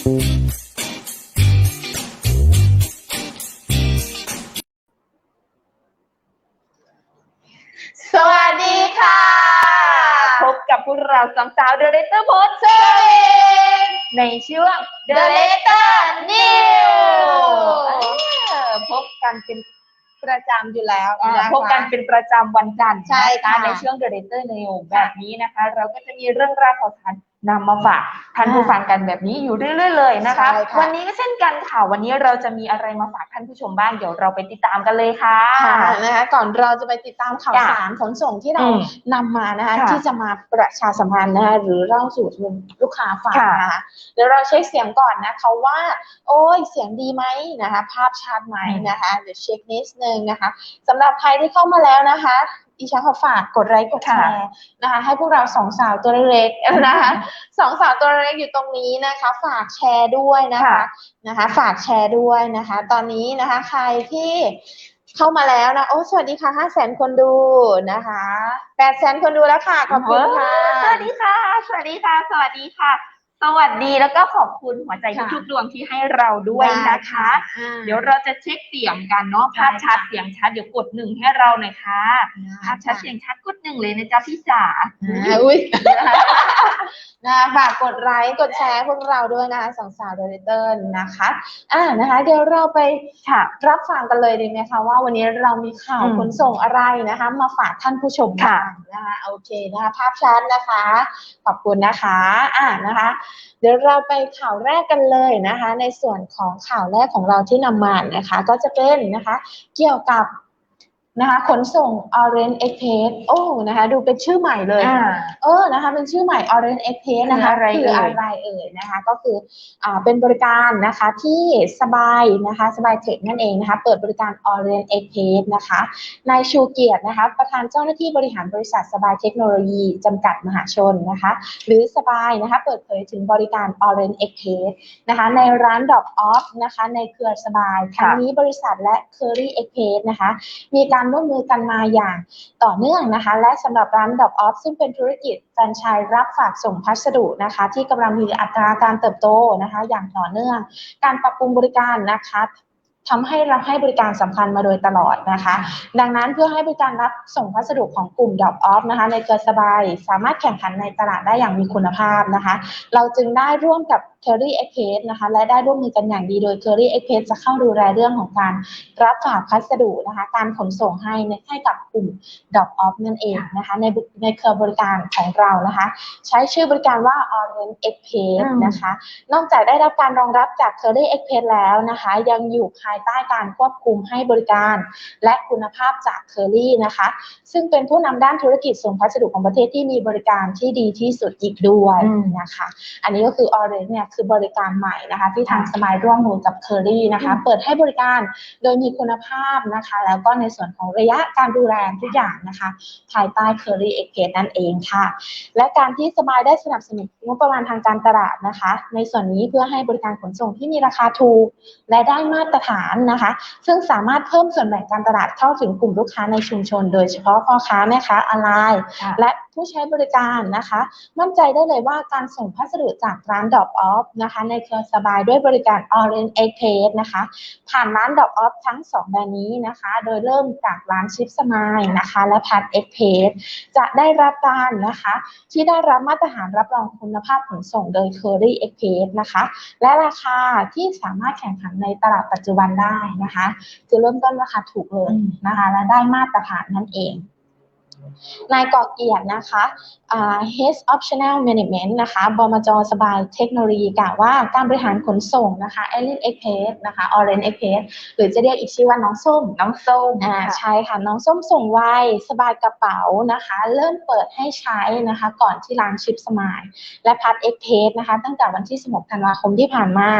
สวัสดีค่ะ พบกับพวกเราสองสาวเดอะเลเตอร์โพสเซเว่นในช่วง The Letter News เออพบกันเป็นประจำอยู่แล้วอ่านะคะ พบกันเป็นประจำวันจันทร์ใช่ค่ะ นในช่วง The Letter News แบบนี้นะคะ เราก็จะมีเรื่องราวข่าวสาร นำมาฝากท่านผู้ฟังกันแบบนี้อยู่เรื่อยๆเลยนะคะใช่ค่ะวันนี้ก็เช่นกันค่ะ วันนี้เราจะมีอะไรมาฝากท่านผู้ชมบ้างเดี๋ยวเราไปติดตามกันเลยค่ะค่ะนะคะก่อนเราจะไปติดตามข่าวจ้ะสารขนส่งที่เราอืมนำมานะคะค่ะที่จะมาประชาสัมพันธ์นะคะหรือเล่าสู่ลูกค้าฟังค่ะนะคะเดี๋ยวเราเช็คเสียงก่อนนะคะว่า โอ้ยเสียงดีไหมนะคะ ภาพชัดไหมนะคะเดี๋ยวเช็คนิดนึงนะคะสำหรับใครที่เข้ามาแล้วนะคะ ดิฉันขอฝากกดไลค์กดแชร์นะคะ ให้พวกเราสองสาวตัวเล็กๆนะคะสองสาวตัวเล็กอยู่ตรงนี้นะคะ ฝากแชร์ด้วยนะคะค่ะนะคะ ฝากแชร์ด้วยนะคะ ตอนนี้นะคะ ใครที่เข้ามาแล้วนะ โอ้ สวัสดีค่ะห้าแสนคนดูนะคะแปดแสนคนดูแล้วค่ะ ขอบคุณค่ะ สวัสดีค่ะ สวัสดีค่ะ สวัสดีค่ะ สวัสดีแล้วก็ขอบคุณหัวใจค่ะทุกๆดวงที่ให้เราด้วยนะคะอ่าเดี๋ยวเราจะเช็คเสียงกันเนาะใช่ภาพชัดค่ะเสียงชัดเดี๋ยวกดหนึ่งให้เราหน่อยค่ะภาพชัดเสียงชัดกดหนึ่งเลยนะจ๊ะพี่จ๋าอ่าอุ้ยนะคะฝากกดไลค์กดแชร์พวกเราด้วยนะคะสองสาวโดยเตอร์นะคะอ่านะคะ เดี๋ยวเราไปค่ะรับฟังกันเลยดีไหมคะว่าวันนี้เรามีข่าวอืมขนส่งอะไรนะคะ มาฝากท่านผู้ชมค่ะบ้างนะคะโอเคนะคะภาพชัดนะคะ ขอบคุณนะคะ อ่านะคะเดี๋ยวเราไปข่าวแรกกันเลยนะคะ ในส่วนของข่าวแรกของเราที่นำมานะคะ ก็จะเป็นนะคะ เกี่ยวกับ นะคะขนส่ง Orange Express โอ้นะคะดูเป็นชื่อใหม่เลยอ่าเออนะคะเป็นชื่อใหม่ Orange Express นะคะคืออะไรคือเอ่ยอะไรเอ่ยนะคะก็คืออ่าเป็นบริการนะคะที่สบายนะคะสบายเทคนั่นเองนะคะเปิดบริการ Orange Express นะคะนายชูเกียรตินะคะประธานเจ้าหน้าที่บริหารบริษัทสบายเทคโนโลยีจำกัดมหาชนนะคะหรือสบายนะคะเปิดเผยถึงบริการ Orange Express นะคะในร้าน Drop Off นะคะในเครือสบายทั้งนี้บริษัทและ Curry Express นะคะมีการร่วมมือกันมาอย่างต่อเนื่องนะคะ และสำหรับร้าน Drop Off ซึ่งเป็นธุรกิจแฟรนไชส์รับฝากส่งพัสดุนะคะ ที่กำลังมีอัตราการเติบโตนะคะ อย่างต่อเนื่อง การปรับปรุงบริการนะคะทำให้เราให้บริการสำคัญมาโดยตลอดนะคะ ดังนั้นเพื่อให้บริการรับส่งพัสดุของกลุ่ม Drop Off นะคะ ในเครือสบาย สามารถแข่งขันในตลาดได้อย่างมีคุณภาพนะคะ เราจึงได้ร่วมกับ Curry Express นะคะ และได้ร่วมมือกันอย่างดีโดย Curry Express จะเข้าดูแลเรื่องของการรับฝากพัสดุนะคะ การขนส่งให้ในให้กับกลุ่ม Drop Off นั่นเองนะคะ ในบุในเครือบริการของเรานะคะ ใช้ชื่อบริการว่า Orange Express อืมนะคะ นอกจากได้รับการรองรับจาก Curry Express แล้วนะคะ ยังอยู่ภายใต้การควบคุมให้บริการ และคุณภาพจาก Curry นะคะ ซึ่งเป็นผู้นำด้านธุรกิจส่งพัสดุของประเทศที่มีบริการที่ดีที่สุดอีกด้วยอืมนะคะ อันนี้ก็คือ Orange เนี่ยคือบริการใหม่นะคะ ที่ทางค่ะสมายร่วมมือกับ Curry นะคะอืมเปิดให้บริการโดยมีคุณภาพนะคะ แล้วก็ในส่วนของระยะการดูแลทุกอย่างนะคะ ภายใต้ Curry Express นั่นเองค่ะ และการที่สมายได้สนับสนุนงบประมาณทางการตลาดนะคะ ในส่วนนี้เพื่อให้บริการขนส่งที่มีราคาถูกและได้มาตรฐานนะคะ ซึ่งสามารถเพิ่มส่วนแบ่งการตลาดเข้าถึงกลุ่มลูกค้าในชุมชน โดยเฉพาะพ่อค้าแม่ค้าออนไลน์ค่ะและ ผู้ใช้บริการนะคะ มั่นใจได้เลยว่าการส่งพัสดุจากร้าน Drop Off นะคะในเครือสบายด้วยบริการ Orange Express นะคะ ผ่านร้าน Drop Off ทั้งสองแบรนด์นี้นะคะ โดยเริ่มจากร้านชิปสมายนะคะ และพัด Express จะได้รับการนะคะ ที่ได้รับมาตรฐานรับรองคุณภาพขนส่งโดย Curry Express นะคะ และราคาที่สามารถแข่งขันในตลาดปัจจุบันได้นะคะ คือเริ่มต้นราคาถูกเลยนะคะ และได้มาตรฐานนั่นเอง นายกอเกียรตินะคะอ่า Head Optional Management นะคะบมจสบายเทคโนโลยีกล่าวว่าการบริหารขนส่งนะคะ a l i n Express นะคะ Orange Express หรือจะเรียกอีกชื่อว่าน้องส้มน้องส้มอ่าค่ะใช่ค่ะ น้องส้มส่งไวสบายกระเป๋านะคะ เริ่มเปิดให้ใช้นะคะ ก่อนที่ร้านชิปสมาย และพัดเอ็กเพสนะคะ ตั้งแต่วันที่ 16 ธันวาคมที่ผ่านมา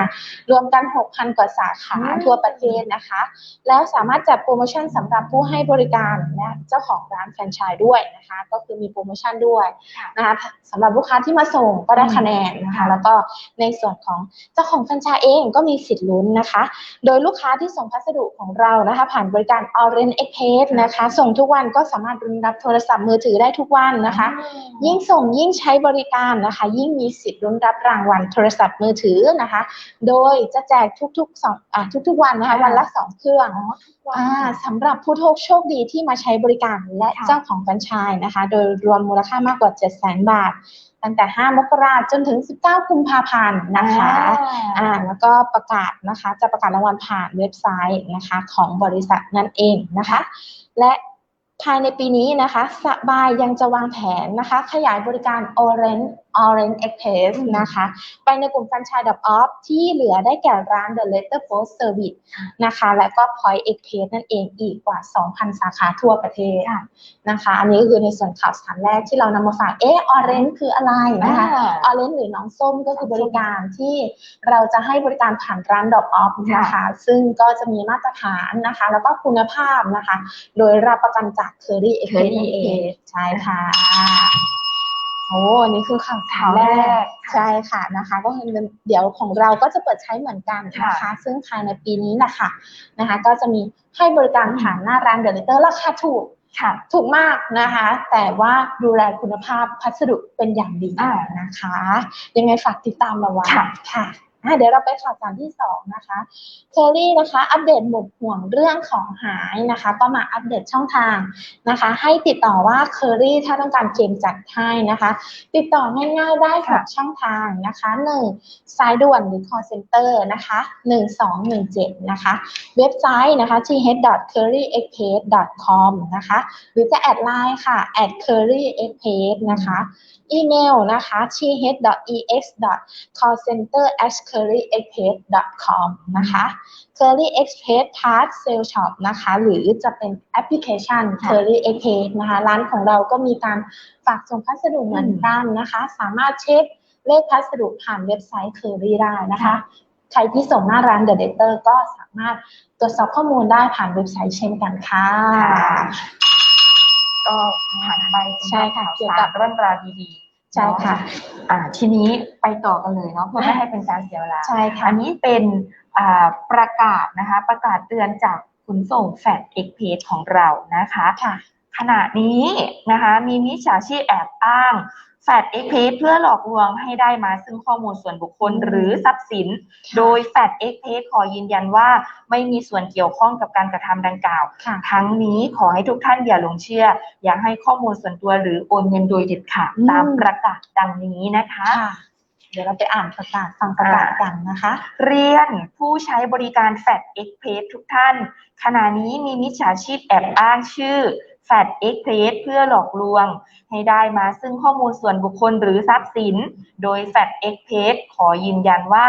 รวมกัน 6,000 กว่าสาขาอืมทั่วประเทศนะคะ แล้วสามารถจัดโปรโมชั่นสำหรับผู้ให้บริการและเจ้าของร้านแฟรนไชน์ด้วยนะคะ ก็คือมีโปรโมชั่นด้วยค่ะนะคะสำหรับลูกค้าที่มาส่งก็ได้คะแนนนะคะค่ะแล้วก็ในส่วนของเจ้าของแฟรนไชส์เองก็มีสิทธิ์ลุ้นนะคะ โดยลูกค้าที่ส่งพัสดุของเรานะคะ ผ่านบริการ Orange Express นะคะ ส่งทุกวันก็สามารถรุนรับโทรศัพท์มือถือได้ทุกวันนะคะ ยิ่งส่งยิ่งใช้บริการนะคะ ยิ่งมีสิทธิ์ลุ้นรับรางวัลโทรศัพท์มือถือนะคะ โดยจะแจกทุกๆสองอ่าทุกๆวันนะคะวันละสองเครื่องอ่า สำหรับผู้โชคดีที่มาใช้บริการและค่ะเจ้าของแฟรนไชส์นะคะ โดยรวมมูลค่ามากกว่า 7 0 0 0 0 0 บาท ตั้งแต่ 5 มกราคมจนถึง 19 กุมภาพันธ์นะคะอ่าแล้วก็ประกาศนะคะ จะประกาศรางวัลผ่านเว็บไซต์นะคะของบริษัทนั่นเองนะคะ และภายในปีนี้นะคะ สบายยังจะวางแผนนะคะ ขยายบริการ Orange Orange Express นะคะ ไปในกลุ่มแฟรนไชส์ดับออฟที่เหลือได้แก่ร้าน The Letter Post Service นะคะ และก็ Point Express นั่นเองอีกกว่า 2,000 สาขาทั่วประเทศค่ะนะคะ อันนี้ก็คือในส่วนข่าวสารแรกที่เรานำมาฝากเออ Orange คืออะไรนะคะอ่าออเรนจ์หรือน้องส้มก็คือบริการที่เราจะให้บริการผ่านร้านดอกออฟนะคะ ซึ่งก็จะมีมาตรฐานนะคะ แล้วก็คุณภาพนะคะ โดยรับประกันจากเคอรี่เอ็ก Curry เอง Express ใช่ค่ะ โอ้อันนี้คือข่าวสารข่าวแรแรกกค่ะใช่ค่ะนะคะ ก็คือเดี๋ยวของเราก็จะเปิดใช้เหมือนกันนะคะค่ะซึ่งภายในปีนี้นะคะนะคะ ก็จะมีให้บริการผ่านหน้าร้านเดลิเตอร์ราคาถูกค่ะถูกมากนะคะ แต่ว่าดูแลคุณภาพพัสดุเป็นอย่างดีอ่านะคะ ยังไงฝากติดตามเราไว้ค่ะค่ะ อะเดี๋ยวเราไปข่าวสารที่สองนะคะเคอรี่นะคะอัปเดตหมดห่วงเรื่องของหายนะคะ ก็มาอัปเดตช่องทางนะคะ ให้ติดต่อว่าเคอรี่ถ้าต้องการเกมจัดให้นะคะ ติดต่อง่ายๆได้ค่ะช่องทางนะคะหนึ่งสายด่วนหรือ call center นะคะหนึ่งสองหนึ่งเจ็ดนะคะ เว็บไซต์นะคะ th.curryexpress.com นะคะ หรือจะแอดไลน์ค่ะ at curryexpress นะคะ อีเมลนะคะ t h e x call center th.ex.callcenter@curryexpress.com นะคะ Curry Express Part Sale Shop นะคะ หรือจะเป็นแอปพลิเคชันค่ะ Curry Express นะคะ ร้านของเราก็มีการฝากส่งพัสดุเหมือนกันนะคะ สามารถเช็คเลขพัสดุผ่านเว็บไซต์ Curry ได้นะคะ ใครที่ส่งหน้าร้าน The Debtor ก็สามารถตรวจสอบข้อมูลได้ผ่านเว็บไซต์เช่นกันค่ะ ก็ผ่านไปใช่ค่ะข่าวเกี่ยวสากัรบเรื่องราวดีๆ ใช่ค่ะเนออ่า ทีนี้ไปต่อกันเลยเนาะเพื่อไม่ให้เป็นการเสียเวลา ใช่ค่ะ อันนี้เป็นอ่าประกาศนะคะ ประกาศเตือนจากขนส่งแฟดเอ็กเพสของเรานะคะ ค่ะ ขณะนี้นะคะ มีมิจฉาชีพแอบอ้าง แฟดเอ็กเพสเพื่อหลอกลวงให้ได้มาซึ่งข้อมูลส่วนบุคคลอืมหรือทรัพย์สิน โดยแฟดเอ็กเพสขอยืนยันว่าไม่มีส่วนเกี่ยวข้องกับการกระทำดังกล่าวค่ะทั้งนี้ขอให้ทุกท่านอย่าหลงเชื่อ อย่าให้ข้อมูลส่วนตัวหรือโอนเงินโดยเด็ดขาดอืมตามประกาศดังนี้นะคะค่ะเดี๋ยวเราไปอ่านประกาศฟังประกาศกันนะคะ เรียนผู้ใช้บริการแฟดเอ็กเพสทุกท่าน ขณะนี้มีมิจฉาชีพแอบอ้างชื่อ แฟดเอ็กเพสเพื่อหลอกลวง ให้ได้มาซึ่งข้อมูลส่วนบุคคลหรือทรัพย์สิน โดยแฟดเอ็กเพสขอยืนยันว่า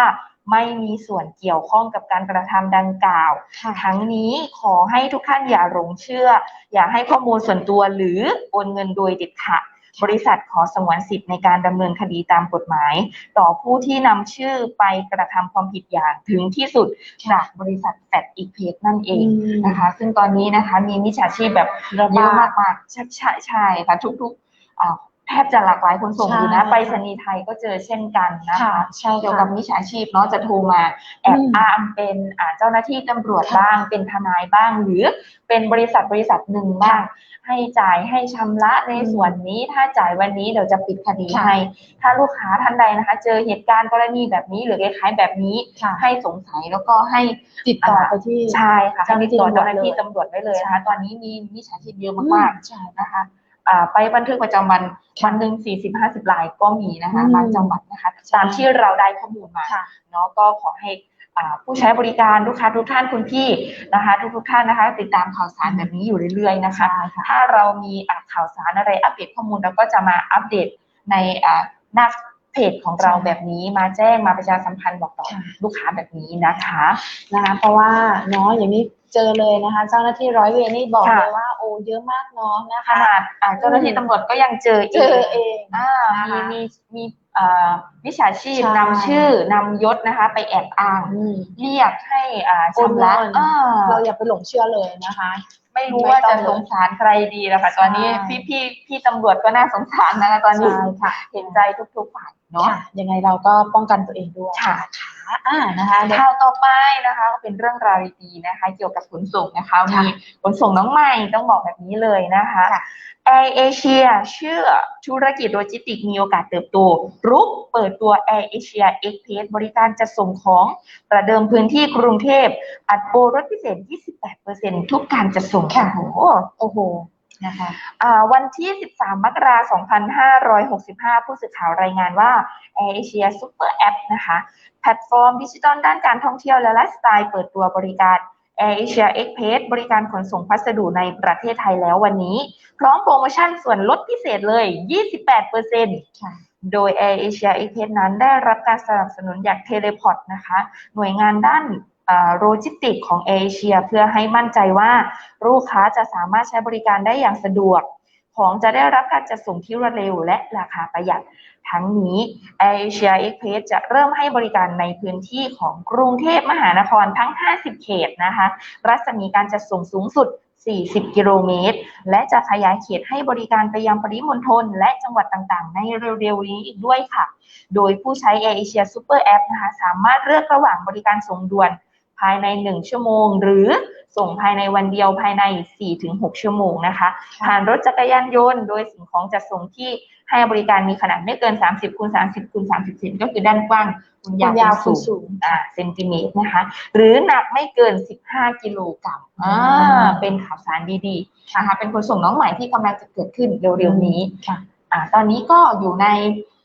ไม่มีส่วนเกี่ยวข้องกับการกระทำดังกล่าวค่ะทั้งนี้ขอให้ทุกท่านอย่าหลงเชื่อ อย่าให้ข้อมูลส่วนตัวหรือโอนเงินโดยเด็ดขาด บริษัทขอสงวนสิทธิ์ในการดำเนินคดีตามกฎหมาย ต่อผู้ที่นำชื่อไปกระทำความผิดอย่างถึงที่สุดจากบริษัทแฟดอีกเพจนั่นเองนะคะ ซึ่งตอนนี้นะคะมีมิจฉาชีพแบบระเยบาอะดมากมากๆใช่ใช่ใช่ค่ะทุกๆอ่า แทบจะหลากหลายคนส่งอยู่นะใช่ไปรษณีย์ไทยก็เจอเช่นกันนะค่ะคะใช่เกี่ยวค่ะกับมิจฉาชีพเนาะจะโทรมาแอบอืมอ้างเป็นอ่าเจ้าหน้าที่ตำรวจค่ะบ้าง เป็นทนายบ้าง หรือเป็นบริษัทบริษัทหนึ่งบ้าง ให้จ่ายให้ชำระในอืมส่วนนี้ ถ้าจ่ายวันนี้เดี๋ยวจะปิดคดีค่ะให้ถ้าลูกค้าท่านใดนะคะ เจอเหตุการณ์กรณีแบบนี้หรือคล้ายๆแบบนี้ค่ะให้สงสัยแล้วก็ให้ติดต่อไปที่ใช่ค่ะให้ติดต่อเจ้าเจ้าหหน้าน้าที่ที่ตำรวจไว้เลยนะคะตอนนี้มีมิจฉาชีพเยอะมากใช่ๆนะคะอ่า ไปบันทึกประจำวันวันหนึ่งสี่สิบห้าสิบรายก็มีนะคะอืมบางจังหวัดนะคะใช่ตามที่เราได้ข้อมูลมาค่ะเนาะก็ขอให้อ่าผู้ใช้บริการลูกค้าทุกท่านคุณพี่นะคะ ทุกทุกๆท่านนะคะ ติดตามข่าวสารแบบนี้อยู่เรื่อยๆนะคะใช่ค่ะถ้าเรามีอ่าข่าวสารอะไรอัปเดตข้อมูลเราก็จะมาอัปเดตในอ่าหน้าเพจของเราใช่แบบนี้มาแจ้งมาประชาสัมพันธ์บอกต่อค่ะลูกค้าแบบนี้นะคะนะคะ เพราะว่าเนาะอย่างนี้ เจอเลยนะคะ เจ้าหน้าที่ร้อยเวรนี่บอกค่ะเลยว่าโอ้เยอะมากเนาะนะขคะนาดอ่าเจ้าหน้าที่ตำรวจก็ยังเจอเจอเอง อ่านะคะมีมีมีเอ่อวิชาชีพใช่ นำชื่อนำยศนะคะ ไปแอบอ้าง อืม เรียกให้อ่าโอนชำระเงิน อ่าเราอย่าไปหลงเชื่อเลยนะคะ ไม่รู้ว่าไม่ต้จะองเลยสงสารใครดีแล้วค่ะใช่ตอนนี้พี่พี่พี่ตำรวจก็น่าสงสารนะคะตอนนี้ ใช่ค่ะ เห็นใจทุกๆฝ่าย เนาะค่ะยังไงเราก็ป้องกันตัวเองด้วยค่ะนะคะอ่านะคะเดี๋ยวข่าวต่อไปนะคะก็เป็นเรื่องราวดีๆนะคะ เกี่ยวกับขนส่งนะคะค่ะมีขนส่งน้องใหม่ต้องบอกแบบนี้เลยนะคะค่ะแอร์เอเชียเชื่อธุรกิจโลจิสติกส์มีโอกาสเติบโต รุกเปิดตัวแอร์เอเชียเอ็กเพสบริการจัดส่งของประเดิมพื้นที่กรุงเทพอัดโปรลดพิเศษ 28%ทุกการจัดส่งค่ะโอ้โหโอ้โห นะคะอ่าวันที่ 13 มกราคม 2565 ผู้สื่อข่าวรายงานว่า Air Asia Super App นะคะ แพลตฟอร์มดิจิทัลด้านการท่องเที่ยวและไลฟ์สไตล์เปิดตัวบริการ Air Asia Express บริการขนส่งพัสดุในประเทศไทยแล้ววันนี้ พร้อมโปรโมชั่นส่วนลดพิเศษเลย 28%ค่ะโดย Air Asia Express นั้นได้รับการสนับสนุนจาก Teleport นะคะ หน่วยงานด้าน โลจิสติกของเอเชีย เพื่อให้มั่นใจว่าลูกค้าจะสามารถใช้บริการได้อย่างสะดวก ของจะได้รับการจัดส่งที่รวดเร็วและราคาประหยัด ทั้งนี้ Asia Express จะเริ่มให้บริการในพื้นที่ของกรุงเทพมหานครทั้ง 50 เขตนะคะ รัศมีการจัดส่งสูงสุด 40 กิโลเมตร และจะขยายเขตให้บริการไปยังปริมณฑลและจังหวัดต่างๆ ในเร็วๆนี้อีกด้วยค่ะ โดยผู้ใช้ Asia Super App นะคะสามารถเลือกระหว่างบริการส่งด่วน ภายใน 1 ชั่วโมง หรือส่งภายในวันเดียวภายใน 4-6 ชั่วโมงนะคะ ผ่านรถจักรยานยนต์ โดยสิ่งของจัดส่งที่ให้บริการมีขนาดไม่เกิน 30คูณ30คูณ30เซนก็คือด้านกว้างคูณยาวยาวคูคูณณสูสูงงอ่าเซนติเมตรนะคะ หรือหนักไม่เกิน 15 กิโลกรัมอ่าอืมเป็นข่าวสารดีๆนะคะเป็นขนส่งน้องใหม่ที่กำลังจะเกิดขึ้นเร็วๆนี้ค่ะอ่าตอนนี้ก็อยู่ใน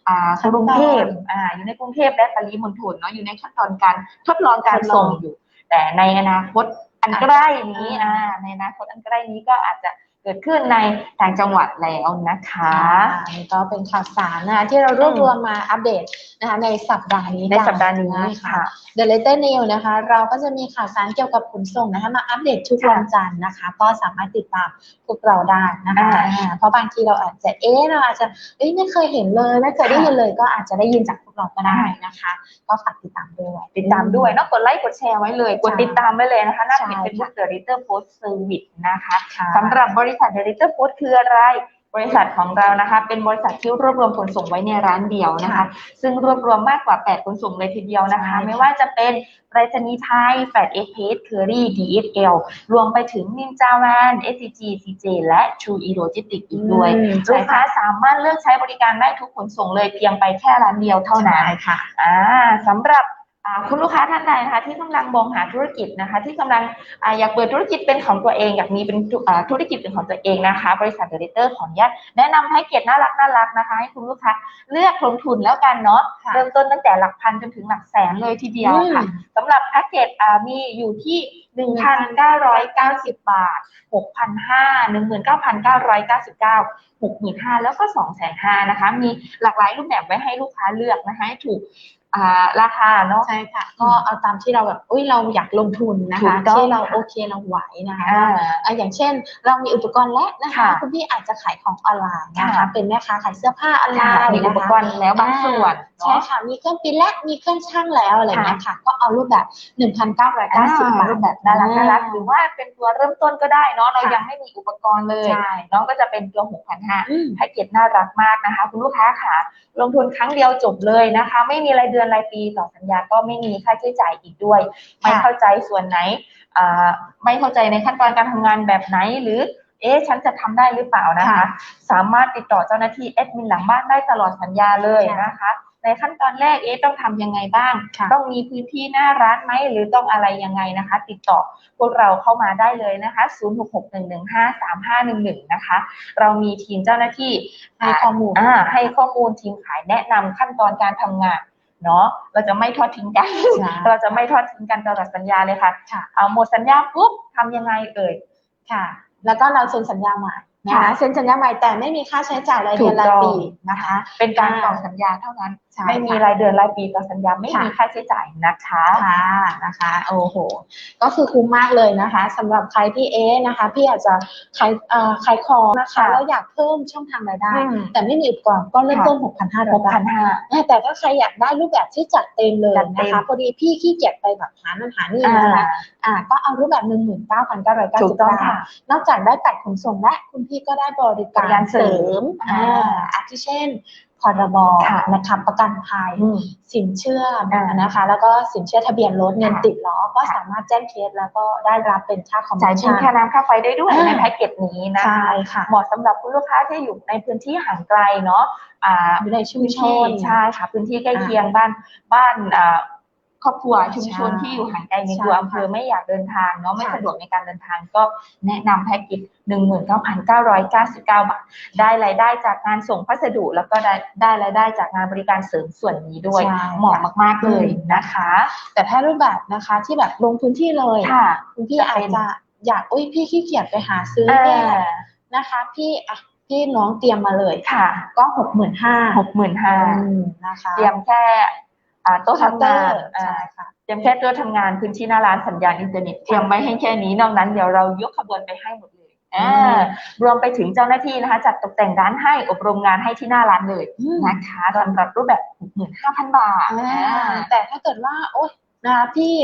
อ่าขั้นกตอนรุงเทพอ่าอยู่ในกรุงเทพและปริมณฑลเนาะอยู่ในขั้นตอนการทดลองการทดลองส่งอยู่ แต่ในอนาคตอันใกล้นี้อ่าอ่าในอนาคตอันใกล้นี้ก็อาจจะ เกิดขึ้นในต่างจังหวัดแล้วนะคะอันนี้ก็เป็นข่าวสารนะคะที่เรารวบรวมมาอัปเดตนะคะในสัปดาห์นี้ในสัปดาห์นี้กัะค่ะ The Letter New นะคะ เราก็จะมีข่าวสารเกี่ยวกับขนส่งนะคะมาอัปเดตทุกค่ะวันจันทร์นะคะ ก็สามารถติดตามพวกเราได้นะคะอ่าอ่าเพราะบางทีเราอาจจะเอ๊ะเราอาจจะเอ้ยไม่เคยเห็นเลยไม่เคยได้ยินเลยก็อาจจะได้ยินจากพวกเราก็ได้นะคะ ก็ฝากติดตามด้วยติดตามด้วยเนอะกดไลค์กดแชร์ไว้เลยกดติดตามไว้เลยนะคะหน้าเพจใช่เป็นบุ๊กเดอะริเตอร์โพสเซอร์วิสนะคะค่ะสำหรับบริษัทเดลิเตอร์โพสคืออะไร บริษัทของเรานะคะ เป็นบริษัทที่รวบรวมขนส่งไว้ในร้านเดียวนะคะค่ะซึ่งรวบรวมมากกว่า 8 ขนส่งเลยทีเดียวนะคะใช่ค่ะไม่ว่าจะเป็นไปรษณีย์ไทยแฟดเอ็กเพสเคอรี่ DSL รวมไปถึงนินจาแวน SCG CJ และ True e Logistics อีกด้วยอืมลูใช่กค้าค่ะสามารถเลือกใช้บริการได้ทุกขนส่งเลยเพียงไปแค่ร้านเดียวเท่านั้นใช่ค่ะอ่าสำหรับอ่า คุณลูกค้าท่านใดนะคะที่กำลังมองหาธุรกิจนะคะ ที่กำลังอาอยากเปิดธุรกิจเป็นของตัวเองอยากมีเป็นธุอ่าธุรกิจเป็นของตัวเองนะคะ บริษัทเดลิเตอร์ขออนุญาตแนะนำให้เกียรติน่ารักน่ารักนะคะ ให้คุณลูกค้าเลือกลงทุนแล้วกันเนาะค่ะเริ่มต้นตั้งแต่หลักพันจนถึงหลักแสนเลยทีเดียวค่ะอืมสำหรับแพ็กเกจอ่ามีอยู่ที่1,990 บาท 6,500 19,999 65,000 แล้วก็ 2,500นะคะ มีหลากหลายรูปแบบไว้ให้ลูกค้าเลือกนะคะให้ถูกอ่า ราคาเนาะใช่ค่ะก็เอาตามที่เราแบบอุ้ยเราอยากลงทุนนะถูคะกต้องที่เราค่ะโอเคเราไหวนะคะอ่าอะอย่างเช่น เรามีอุปกรณ์และนะคะค่ะคุณพี่อาจจะขายของออนไลน์นะคะค่ะเป็นแม่ค้าขายเสื้อผ้าออนไลค่ะน์มีอุปกรณ์แล้วบางส่วนใช่เนาะค่ะมีเครื่องปริ้นและมีเครื่องช่างแล้วอะไรอย่างเงี้ยค่ะก็เอารูปแบบ 1,990บาทรูปแบบน่ารักน่ารักหรือว่าเป็นตัวเริ่มต้นก็ได้เนาะเราค่ะยังไม่มีอุปกรณ์เลยใช่น้องก็จะเป็นตัว6,500อืมแพ็กเกจน่ารักมากนะคะ คุณลูกค้าค่ะลงทุนครั้งเดียวจบเลยนะคะ ไม่มีรายเดือนรายปีต่อสัญญาก็ไม่มีค่าใช้จ่ายอีกด้วย ไม่เข้าใจส่วนไหนอ่าไม่เข้าใจในขั้นตอนการทำงานแบบไหนหรือเอ๊ะฉันจะทำได้หรือเปล่านะคะค่ะสามารถติดต่อเจ้าหน้าที่แอดมินหลังบ้านได้ตลอดสัญญาเลยนะคะ ในขั้นตอนแรกเอ๊ะต้องทำยังไงบ้างค่ะต้องมีพื้นที่หน้าร้านไหมหรือต้องอะไรยังไงนะคะ ติดต่อพวกเราเข้ามาได้เลยนะคะ 0661153511 นะคะ เรามีทีมเจ้าหน้าที่ให้ข้อมูลอ่าให้ข้อมูลทีมขายแนะนำขั้นตอนการทำงาน เนาะเราจะไม่ทอดทิ้งกันใช่เราจะไม่ทอดทิ้งกันตลอดสัญญาเลยค่ะค่ะเอาหมดสัญญาปุ๊บทำยังไงเอ่ยค่ะ แล้วก็เราเซ็นสัญญาใหม่นะคะค่ะเซ็นสัญญาใหม่แต่ไม่มีค่าใช้จ่ายรายเดือนถูกรายต้องปีนะคะ เป็นการอ่าต่อสัญญาเท่านั้นใช่ ไม่มีค่ะรายเดือนรายปีต่อสัญญาไม่ค่ะมีค่าใช้จ่ายนะคะค่ะนะคะโอ้โห ก็คือคุ้มมากเลยนะคะสำหรับใครที่เอ๊ะนะคะ พี่อาจจะขายเอ่อขายของนะคะค่ะแล้วอยากเพิ่มช่องทางรายได้อืมแต่ไม่มีอุปกรณ์ก็เริ่มต้น6,500หบากพัทนห้าอ่าแต่ถ้าใครอยากได้รูปแบบที่จัดเต็มเลยจัดเต็นะมคะพอดีพี่ขี้เกียจไปแบบหานั่นหานี่อ่านะคะอ่าก็เอารูปแบบหนึ่งหมื่นเก้าพันเก้าร้อยเก้าถูสิกบต้องบาทค่ะ นอกจากได้ปัดขนส่งและคุณพี่ก็ได้บริบริกาการรเสริมอ่าอ่าอาทิเช่นพ รบค่ะนะคะประกันภัยอืมสินเชื่ออ่านนะคะ แล้วก็สินเชื่อทะเบียนรถเงินค่ะติดล้อก็ค่ะสามารถแจ้งเคสแล้วก็ได้รับเป็นค่าคอมมิจ่ายชบินชั่นค่าน้ำค่าไฟได้ด้วยอ่าในแพ็กเกจนี้นะใช่คะค่ะเหมาะสำหรับคุณลูกค้าที่อยู่ในพื้นที่ห่างไกลเนาะอ่าอยู่ในชุมพื้นชที่นใช่ค่ะพื้นที่ใกล้อ่าเคียงบ้านบ้านอ่า ครอบครัวชุมชนใช่ที่อยู่ห่างไกลในใช่ตัวค่ะอำเภอไม่อยากเดินทางเนาะไม่ค่ะสะดวกในการเดินทางก็แนะนำแพ็กเกจหนึ่งหมื่นเก้าพันเก้าร้อยเก้าสิบเก้าบาท ได้รายได้จากงานส่งพัสดุ แล้วก็ได้ได้รายได้จากงานบริการเสริมส่วนนี้ด้วยใช่เหมาะมาก ๆ เลยนะคะ แต่ถ้ารูปแบบนะคะที่แบบลงพื้นที่เลยค่ะคุณพี่จะอาเป็จนจะอยากอุ้ยพี่ขี้เกียจไปหาซื้ออ่าเนี่ยนะคะ พี่อะพี่น้องเตรียมมาเลยค่ะ ก็หกหมื่นห้าหกหมื่นห้านะคะ เตรียมแค่ อ่าโต๊ะเคาน์เตทำองานร์อ่าใช่ค่ะเตรียมแค่โต๊ะทำงานพื้นที่หน้าร้านสัญญาณอินเทอร์เน็ตเตรียมไว้ให้แค่นี้นอกนั้นเดี๋ยวเรายกขบวนไปให้หมดเลยอ่าอืมรวมไปถึงเจ้าหน้าที่นะคะจัดตกแต่งร้านให้อบรมงานให้ที่หน้าร้านเลยอืมนะคะสำหรับรูปแบบ65,000บาทอ่าอ่าแต่ถ้าเกิดว่าโอ๊ยนะคะพี่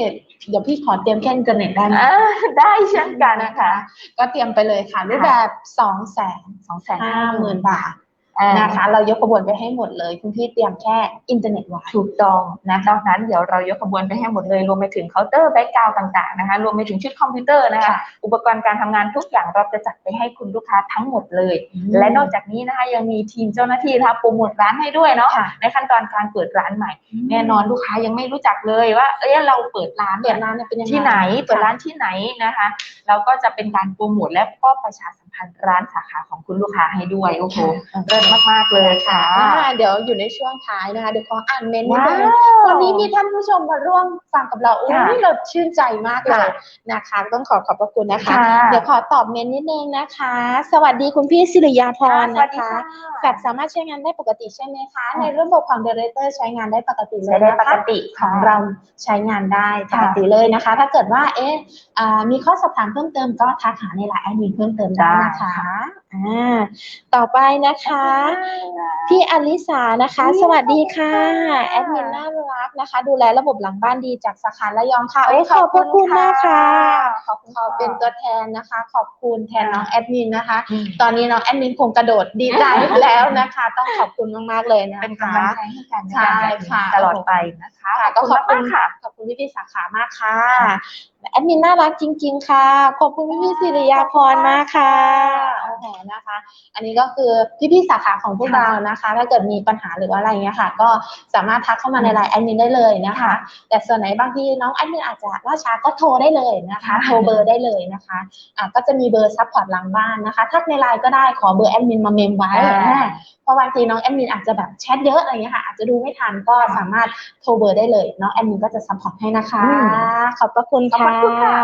เดี๋ยวพี่ขอเตรียมแค่อินเทอร์เน็ตได้ไหมอ่าได้เช่นกันนะคะ ก็เตรียมไปเลยค่ะรูปแบบสองแสนสองแสนห้าหมื่นบาท นะนะคะเรายกกระบวนไปให้หมดเลยคุณพี่เตรียมแค่อินเทอร์เน็ตไว้ถูกต้องนะนอกนั้นเดี๋ยวเรายกขบวนไปให้หมดเลยรวมไปถึงเคาน์เตอร์แบ็กกราวต่างๆนะคะรวมไปถึงชุดคอมพิวเตอร์นะคะค่ะอุปกรณ์การทำงานทุกอย่างเราจะจัดไปให้คุณลูกค้าทั้งหมดเลยอืมและนอกจากนี้นะคะยังมีทีมเจ้าหน้าที่นะคะโปรโมทร้านให้ด้วยเนาะค่ะในขั้นตอนการเปิดร้านใหม่ แน่นอนลูกค้ายังไม่รู้จักเลยว่าเอ้ยเราเปิดร้านเปิเนี่ดยร้านเนี่ยเป็นยังไงที่ไหนเปิดร้านค่ะที่ไหนนะคะ เราก็จะเป็นการโปรโมทและก็ประชาสัมพันธ์ร้านสาขาของคุณลูกค้าให้ด้วยโอ้โหค่ะเลิศมากๆเลยค่ะอ่าเดี๋ยวอยู่ในช่วงท้ายนะคะ เดี๋ยวขออ่านเมนต์นิดว้านึงววันนี้มีท่านผู้ชมมาร่วม ฟังกับเราอุ้ค่ะยเราชื่นใจมากเลยค่ะนะคะ ต้องขอขอบพระคุณนะคะค่ะเดี๋ยวขอตอบเมนต์นิดนึงนะคะ สวัสดีคุณพี่สิริยาพรสวัสนะดีคะค่ะแฟบสามารถใช้งานได้ปกติใช่ไหมคะค่ะในระบบของเดเรเตอร์ใช้งานได้ปกติเลใช้ยได้นะปกคะติของเราใช้งานได้ปค่ะกติเลยนะคะ ถ้าเกิดว่าเอ๊ะอ่ามีข้อสอบถามเพิ่มเติมก็ทักหาในไลน์แอดมินเพิ่มเติมได้นะคะอ่าต่อไปนะคะ พี่อลิสานะคะอุ๊ยสวัสดีค่ะขอบคุณค่ะ แอดมินน่ารักนะคะ ดูแลระบบหลังบ้านดีจากสาขาระยองค่ะเอ้โอ้ยขอบพระคุณนะคะขอบคุณขอเป็นตัวแทนนะคะ ขอบคุณแทนน้องแอดมินนะคะอืมตอนนี้น้องแอดมินคงกระโดดดีใจแล้วนะคะ ต้องขอบคุณมากๆเลยนะคะเป็นกำลังใจให้กันในใช่การแบบค่ะนี้ตลอดไปนะคะค่ะก็ขอบคุณมากๆค่ะขอบคุณพี่พี่ๆสาขามากค่ะ แอดมินน่ารักจริง ๆ ค่ะ ขอบคุณพี่พี่ๆสิริยาพรมากค่ะโอ้โหนะคะ อันนี้ก็คือพี่พี่ๆสาขาของพวกค่ะเรานะคะ ถ้าเกิดมีปัญหาหรือว่าอะไรเงี้ยค่ะ ก็สามารถทักเข้ามาในไลน์แอดมินได้เลยนะคะ แต่ส่วนไหนบางทีน้องแอดมินอาจจะล่าช้าก็โทรได้เลยนะคะค่ะโทรเบอร์ได้เลยนะคะอะก็จะมีเบอร์ซัพพอร์ตหลังบ้านนะคะ ทักในไลน์ก็ได้ ขอเบอร์แอดมินมาเมมไว้อ่าเพราะบางทีน้องแอดมินอาจจะแบบแชทเยอะอะไรเงี้ยค่ะ อาจจะดูไม่ทันก็สามารถโทรเบอร์ได้เลยน้องแอดมินก็จะซัพพอร์ตให้นะคะอืมขอบพระคุณขอบค่ะคุณค่ะ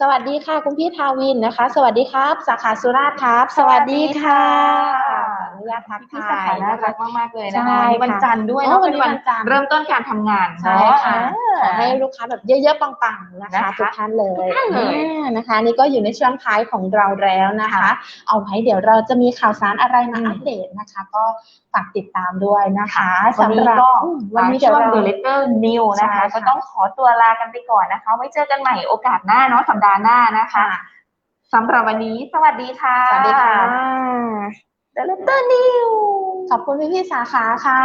สวัสดีค่ะ คุณพี่ทาวินนะคะ สวัสดีครับ สาขาสุราษฎร์ครับ สวัสดีค่ะขออนุ ญาตทักพี่ทาสายขาน่ารักมากๆเลยนะคะใช่วันนี้วันค่ะจันทร์ด้วยอ๋อเนาะวันเป็นนี้วันวันจันทร์เริ่มต้นการทำงานใช่เนาะค่ะขออ่าให้ลูกค้าแบบเยอะๆปังๆนะคะนะคะทุกท่านเลยทุกท่านเลยอ่านะคะ นี่ก็อยู่ในช่วงท้ายของเราแล้วนะคะค่ะเอาไว้เดี๋ยวเราจะมีข่าวสารอะไรมาอืมอัปเดตนะคะ ก็ฝากติดตามด้วยนะคะวันนี้สำหรับก็อืมวัวันนนี้นี้ช่เดี๋ยววง เรา The Letter New นะใช่คะ ค่ะ ก็ต้องขอตัวลากันไปก่อนนะคะ ไว้เจอกันใหม่โอกาสหน้าเนาะสัปดาห์หน้านะคะค่ะสำหรับวันนี้สวัสดีค่ะ สวัสดีค่ะ เดลต้านิวขอบคุณพี่พี่สาขาค่ะ